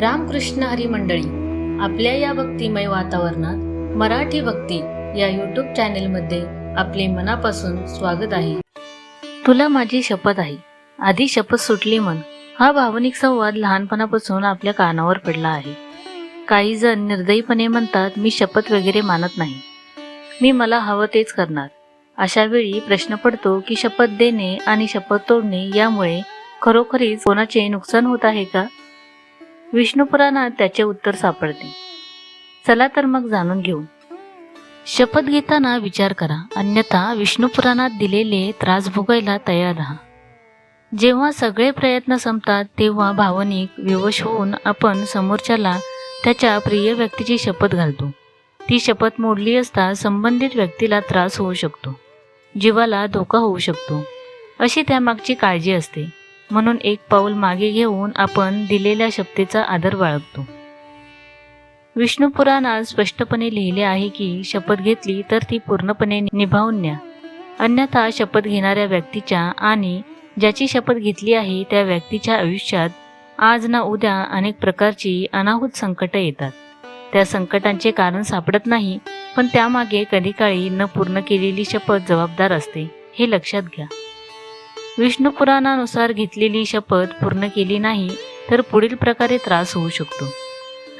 रामकृष्ण हरी मंडळी आपल्या या भक्तिमय वातावरणात मराठी भक्ती या यूट्यूब चॅनेलमध्ये आपले मनापासून स्वागत आहे. तुला माझी शपथ आहे. आधी शपथ सुटली मन हा भावनिक संवाद लहानपणापासून आपल्या कानावर पडला आहे. काही जण निर्दयीपणे म्हणतात मी शपथ वगैरे मानत नाही. मी मला हवं तेच करणार. अशा वेळी प्रश्न पडतो की शपथ देणे आणि शपथ तोडणे यामुळे खरोखरीच कोणाचे नुकसान होत आहे का? विष्णुपुराणात त्याचे उत्तर सापडते. चला तर मग जाणून घेऊ. शपथ घेताना विचार करा. अन्यथा विष्णुपुराणात दिलेले त्रास भोगायला तयार राहा. जेव्हा सगळे प्रयत्न संपतात तेव्हा भावनिक विवश होऊन आपण समोरच्याला त्याच्या प्रिय व्यक्तीची शपथ घालतो. ती शपथ मोडली असता संबंधित व्यक्तीला त्रास होऊ शकतो. जीवाला धोका होऊ शकतो. अशी त्यामागची काळजी असते. म्हणून एक पाऊल मागे घेऊन आपण दिलेल्या शपथेचा आदर बाळगतो. विष्णू पुराणात स्पष्टपणे लिहिले आहे की शपथ घेतली तर ती पूर्णपणे निभावून न्या. अन्यथा शपथ घेणाऱ्या व्यक्तीच्या आणि ज्याची शपथ घेतली आहे त्या व्यक्तीच्या आयुष्यात आज ना उद्या अनेक प्रकारची अनाहूत संकटं येतात. त्या संकटांचे कारण सापडत नाही पण त्यामागे कधी काळी न पूर्ण केलेली शपथ जबाबदार असते हे लक्षात घ्या. विष्णू पुराणानुसार घेतलेली शपथ पूर्ण केली नाही तर पुढील प्रकारे त्रास होऊ शकतो.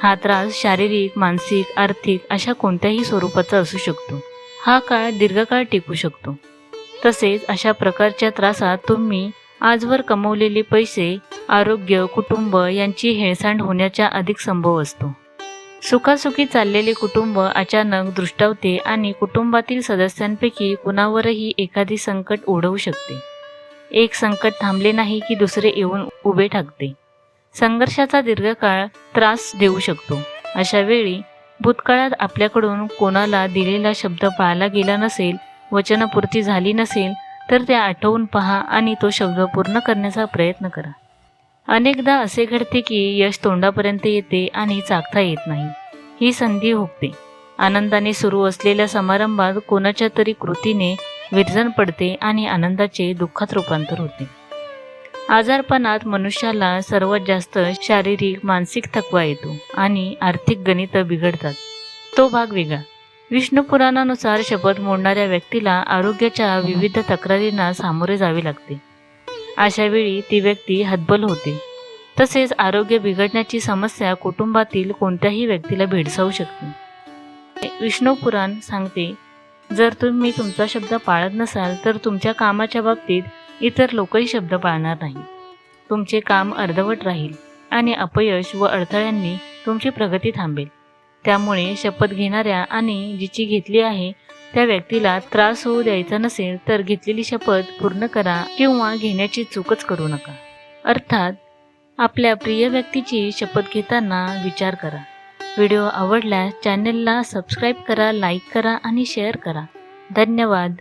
हा त्रास शारीरिक मानसिक आर्थिक अशा कोणत्याही स्वरूपाचा असू शकतो. हा काळ दीर्घकाळ टिकू शकतो. तसेच अशा प्रकारच्या त्रासात तुम्ही आजवर कमवलेले पैसे आरोग्य कुटुंब यांची हेळसांड होण्याचा अधिक संभव असतो. सुखासुखी चाललेले कुटुंब अचानक दृष्टावते आणि कुटुंबातील सदस्यांपैकी कुणावरही एखादी संकट ओढवू शकते. एक संकट थांबले नाही की दुसरे येऊन उभे ठाकते. संघर्षाचा दीर्घकाळ त्रास देऊ शकतो. अशा वेळी भूतकाळात आपल्याकडून कोणाला दिलेला शब्द पाळला गेला नसेल वचनपूर्ती झाली नसेल तर ते आठवून पहा आणि तो शब्द पूर्ण करण्याचा प्रयत्न करा. अनेकदा असे घडते की यश तोंडापर्यंत येते आणि चाकता येत नाही. ही संधी हुकते आनंदाने सुरू असलेल्या समारंभात कोणाच्या तरी कृतीने विरजण पडते आणि आनंदाचे दुःखात रूपांतर होते. आजारपणात मनुष्याला सर्वात जास्त शारीरिक मानसिक थकवा येतो आणि आर्थिक गणित बिघडतात. तो भाग वेगळा. विष्णू पुराणानुसार शपथ मोडणाऱ्या व्यक्तीला आरोग्याच्या विविध तक्रारींना सामोरे जावे लागते. अशा वेळी ती व्यक्ती हतबल होते. तसेच आरोग्य बिघडण्याची समस्या कुटुंबातील कोणत्याही व्यक्तीला भेडसावू शकते. विष्णू पुराण सांगते जर तुम्ही तुमचा शब्द पाळत नसाल तर तुमच्या कामाच्या बाबतीत इतर लोकही शब्द पाळणार नाही तुमचे काम अर्धवट राहील आणि अपयश व अडथळ्यांनी तुमची प्रगती थांबेल. त्यामुळे शपथ घेणाऱ्या आणि जिची घेतली आहे त्या व्यक्तीला त्रास होऊ द्यायचा नसेल तर घेतलेली शपथ पूर्ण करा किंवा घेण्याची चूकच करू नका. अर्थात आपल्या प्रिय व्यक्तीची शपथ घेताना विचार करा. व्हिडिओ आवडल्यास चॅनलला सबस्क्राईब करा लाईक करा आणि शेअर करा. धन्यवाद.